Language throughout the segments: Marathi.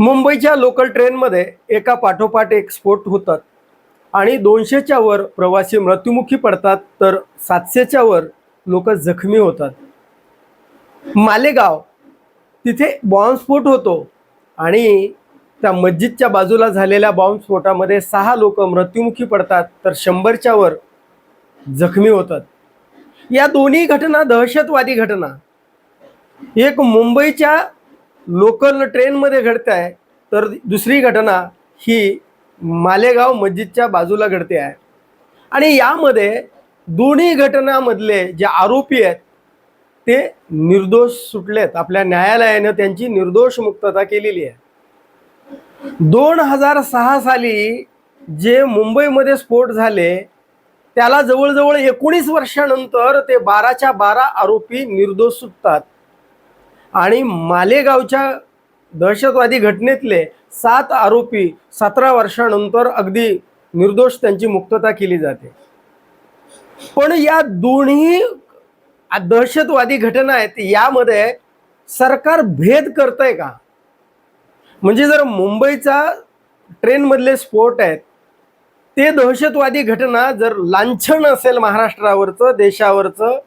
मुंबईच्या लोकल ट्रेनमध्ये एका पाठोपाठ एक स्फोट होतात. आणि दोनशेच्या वर प्रवासी मृत्युमुखी पडतात तर सातशेच्या वर लोक जखमी होतात. मालेगाव तिथे बॉम्बस्फोट होतो आणि त्या मस्जिदच्या बाजूला झालेल्या बॉम्बस्फोटामध्ये सहा लोक मृत्युमुखी पडतात तर शंभरच्या वर जखमी होतात. या दोन्ही घटना दहशतवादी घटना. एक मुंबईच्या लोकल ट्रेनमध्ये घडत आहे तर दुसरी घटना ही मालेगाव मस्जिदच्या बाजूला घडते आहे. आणि यामध्ये दोन्ही घटनामधले जे आरोपी आहेत ते निर्दोष सुटलेत. आपल्या न्यायालयानं त्यांची निर्दोष मुक्तता केलेली आहे. दोन हजार सहा साली जे मुंबईमध्ये स्फोट झाले त्याला जवळजवळ एकोणीस वर्षानंतर ते बाराच्या बारा आरोपी निर्दोष सुटतात. आणि मालेगावच्या दहशतवादी घटनेतले सात आरोपी सतरा वर्षानंतर अगदी निर्दोष त्यांची मुक्तता केली जाते. पण या दोन्ही दहशतवादी घटना आहेत यामध्ये सरकार भेद करतंय का? म्हणजे जर मुंबईचा ट्रेनमधले स्फोट आहेत ते दहशतवादी घटना जर लांछन असेल महाराष्ट्रावरचं देशावरचं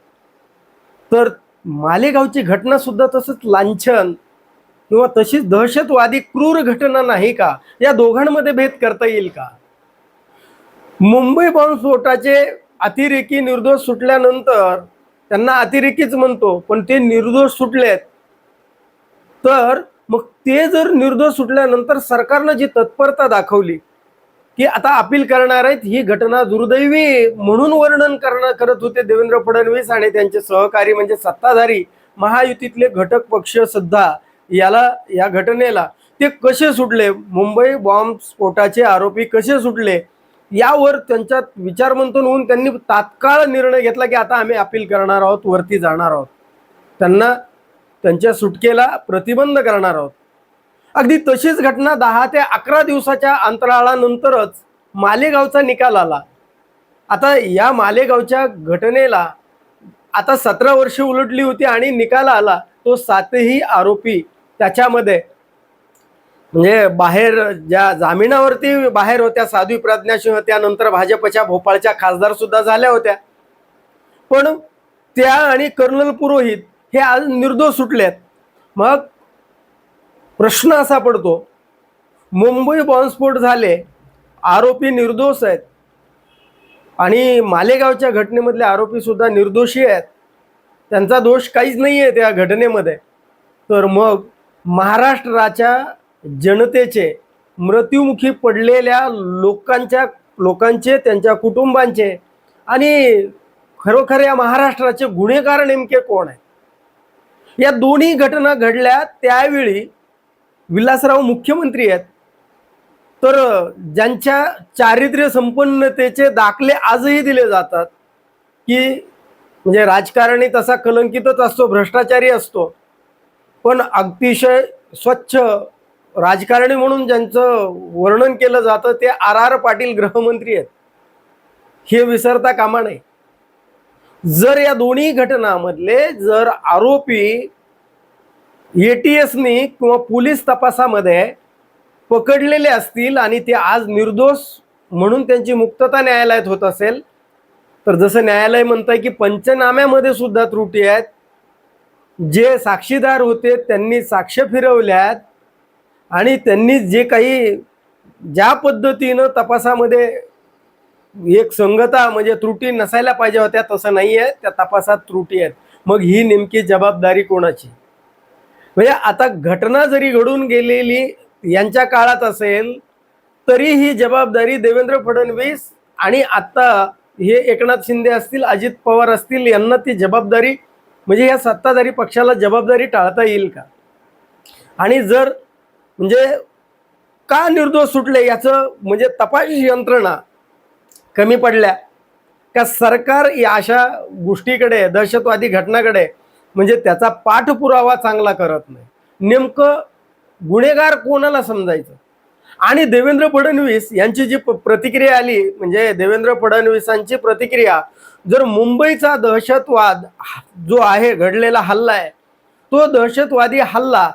तर मालेगावची घटना सुद्धा तसंच लांछन किंवा तशीच दहशतवादी क्रूर घटना नाही का? या दोघांमध्ये भेद करता येईल का? मुंबई बॉम्बस्फोटाचे अतिरेकी निर्दोष सुटल्यानंतर त्यांना अतिरेकीच म्हणतो पण ते निर्दोष सुटलेत. तर मग ते जर निर्दोष सुटल्यानंतर सरकारनं जी तत्परता दाखवली की आता अपील करणार आहेत ही घटना दुर्दैवी म्हणून वर्णन करणं करत होते देवेंद्र फडणवीस आणि त्यांचे सहकारी म्हणजे सत्ताधारी महायुतीतले घटक पक्ष सुद्धा याला या घटनेला. ते कसे सुटले? मुंबई बॉम्ब स्फोटाचे आरोपी कसे सुटले? यावर त्यांच्यात विचारमंथन होऊन त्यांनी तात्काळ निर्णय घेतला की आता आम्ही अपील करणार आहोत वरती जाणार आहोत. त्यांना त्यांच्या सुटकेला प्रतिबंध करणार आहोत. अगदी तशीच घटना दहा ते अकरा दिवसाच्या अंतराळानंतरच मालेगावचा निकाल आला. आता या मालेगावच्या घटनेला आता सतरा वर्ष उलटली होती आणि निकाल आला तो सातही आरोपी त्याच्यामध्ये. म्हणजे बाहेर ज्या जामिनावरती बाहेर होत्या साध्वी प्रज्ञासिंह त्यानंतर भाजपच्या भोपाळच्या खासदार सुद्धा झाल्या होत्या. पण त्या आणि कर्नल पुरोहित हे आज निर्दोष सुटलेत. मग प्रश्न असा पडतो मुंबई बॉम्बस्फोट झाले आरोपी निर्दोष आहेत. आणि मालेगावच्या घटनेमधले आरोपीसुद्धा निर्दोषी आहेत. त्यांचा दोष काहीच नाही आहे त्या घटनेमध्ये. तर मग महाराष्ट्राच्या जनतेचे मृत्युमुखी पडलेल्या लोकांच्या लोकांचे त्यांच्या कुटुंबांचे आणि खरोखर या महाराष्ट्राचे गुन्हेगार नेमके कोण आहेत? या दोन्ही घटना घडल्या त्यावेळी विलासराव मुख्यमंत्री आहेत. तर ज्यांच्या चारित्र्य संपन्नतेचे दाखले आजही दिले जातात की म्हणजे राजकारणी तसा कलंकितच असतो भ्रष्टाचारी असतो पण अतिशय स्वच्छ राजकारणी म्हणून ज्यांचं वर्णन केलं जातं ते आर आर पाटील गृहमंत्री आहेत. हे विसरता कामा नये. जर या दोन्ही घटनामधले जर आरोपी एटीएसनी किंवा पोलीस तपासामध्ये पकडलेले असतील आणि ते आज निर्दोष म्हणून त्यांची मुक्तता न्यायालयात होत असेल तर जसं न्यायालय म्हणतंय की पंचनाम्यामध्ये सुद्धा त्रुटी आहेत. जे साक्षीदार होते त्यांनी साक्ष फिरवल्यात आणि त्यांनी जे काही ज्या पद्धतीनं तपासामध्ये एक संगता म्हणजे त्रुटी नसायला पाहिजे होत्या तसं नाही आहे त्या तपासात त्रुटी आहेत. मग ही नेमकी जबाबदारी कोणाची? म्हणजे आता घटना जरी घडून गेलेली यांच्या काळात असेल तरी ही जबाबदारी देवेंद्र फडणवीस आणि आता हे एकनाथ शिंदे असतील अजित पवार असतील यांना ती जबाबदारी म्हणजे या सत्ताधारी पक्षाला जबाबदारी टाळता येईल का? आणि जर म्हणजे का निर्दोष सुटले? याचं म्हणजे तपास यंत्रणा कमी पडल्या. का सरकार या अशा गोष्टीकडे दहशतवादी घटनाकडे म्हणजे त्याचा पाठपुरावा चांगला करत नाही. नेमकं गुन्हेगार कोणाला समजायचं? आणि देवेंद्र फडणवीस यांची जी प- प्रतिक्रिया आली म्हणजे देवेंद्र फडणवीसांची प्रतिक्रिया जर मुंबईचा दहशतवाद जो आहे घडलेला हल्ला आहे तो दहशतवादी हल्ला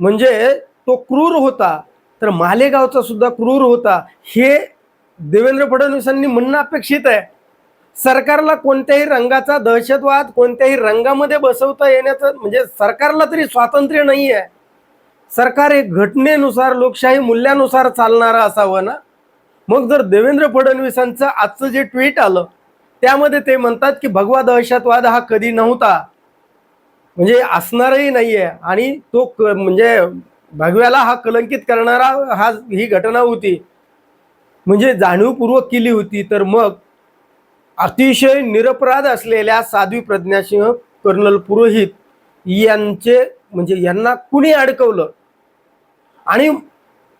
म्हणजे तो क्रूर होता तर मालेगावचा सुद्धा क्रूर होता हे देवेंद्र फडणवीसांनी म्हणणं अपेक्षित आहे. सरकारला कोणत्याही रंगाचा दहशतवाद कोणत्याही रंगामध्ये बसवता येण्याचं म्हणजे सरकारला तरी स्वातंत्र्य नाही आहे सरकार हे घटनेनुसार लोकशाही मूल्यानुसार चालणारं असावं ना? मग जर देवेंद्र फडणवीसांचं आजचं जे ट्विट आलं त्यामध्ये ते म्हणतात की भगवा दहशतवाद हा कधी नव्हता. म्हणजे असणारही नाही आहे आणि तो क म्हणजे भगव्याला हा कलंकित करणारा हा ही घटना होती. म्हणजे जाणीवपूर्वक केली होती तर मग अतिशय निरपराध असलेल्या साध्वी प्रज्ञासिंह कर्नल पुरोहित यांचे म्हणजे यांना कुणी अडकवलं? आणि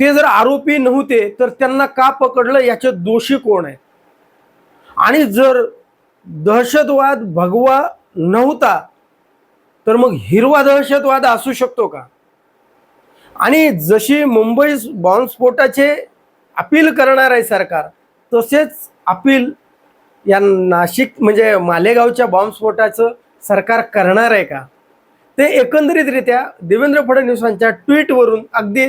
ते जर आरोपी नव्हते तर त्यांना का पकडलं? याचे दोषी कोण आहे आणि जर दहशतवाद भगवा नव्हता तर मग हिरवा दहशतवाद असू शकतो का? आणि जशी मुंबई बॉम्बस्फोटाचे अपील करणार आहे सरकार तसेच अपील या नाशिक म्हणजे मालेगावच्या बॉम्बस्फोटाचं सरकार करणार आहे का? ते एकंदरीतरित्या देवेंद्र फडणवीसांच्या ट्विटवरून अगदी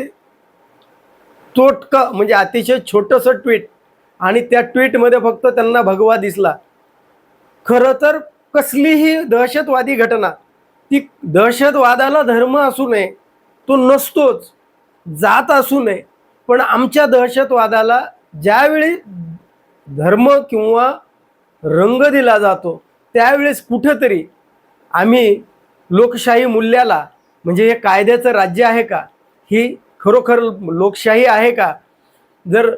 तोटकं म्हणजे अतिशय छोटंसं ट्विट आणि त्या ट्विटमध्ये फक्त त्यांना भगवा दिसला. खरं तर कसलीही दहशतवादी घटना ती दहशतवादाला धर्म असू नये तो नसतोच जात असू नये पण आमच्या दहशतवादाला ज्यावेळी धर्म किंवा रंग दिला जातो. त्यावेळेस कुठंतरी आम्ही लोकशाही मूल्याला म्हणजे हे कायद्याचं राज्य आहे का? ही खरोखर लोकशाही आहे का? जर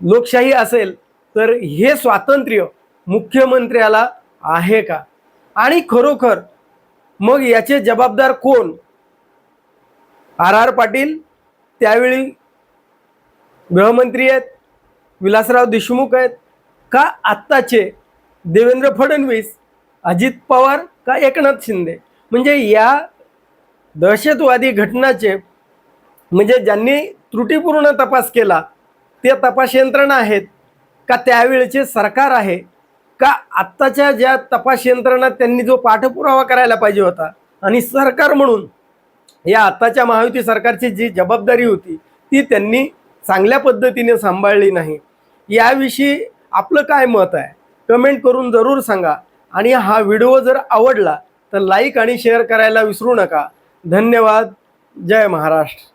लोकशाही असेल तर हे स्वातंत्र्य मुख्यमंत्र्याला आहे का? आणि खरोखर मग याचे जबाबदार कोण? आर आर पाटील त्यावेळी गृहमंत्री आहेत विलासराव देशमुख आहेत का आत्ताचे देवेंद्र फडणवीस अजित पवार का एकनाथ शिंदे? म्हणजे या दहशतवादी घटनाचे म्हणजे ज्यांनी त्रुटीपूर्ण तपास केला ते तपास यंत्रणा आहेत का त्यावेळेचे सरकार आहे का आत्ताच्या ज्या तपास यंत्रणा त्यांनी जो पाठपुरावा करायला पाहिजे होता आणि सरकार म्हणून या आत्ताच्या महायुती सरकारची जी जबाबदारी होती ती त्यांनी चांगल्या पद्धतीने सांभाळली नाही. याविषयी आपलं काय मत आहे? कमेंट करून जरूर सांगा. आणि हा व्हिडिओ जर आवडला तर लाईक आणि शेअर करायला विसरू नका. धन्यवाद. जय महाराष्ट्र.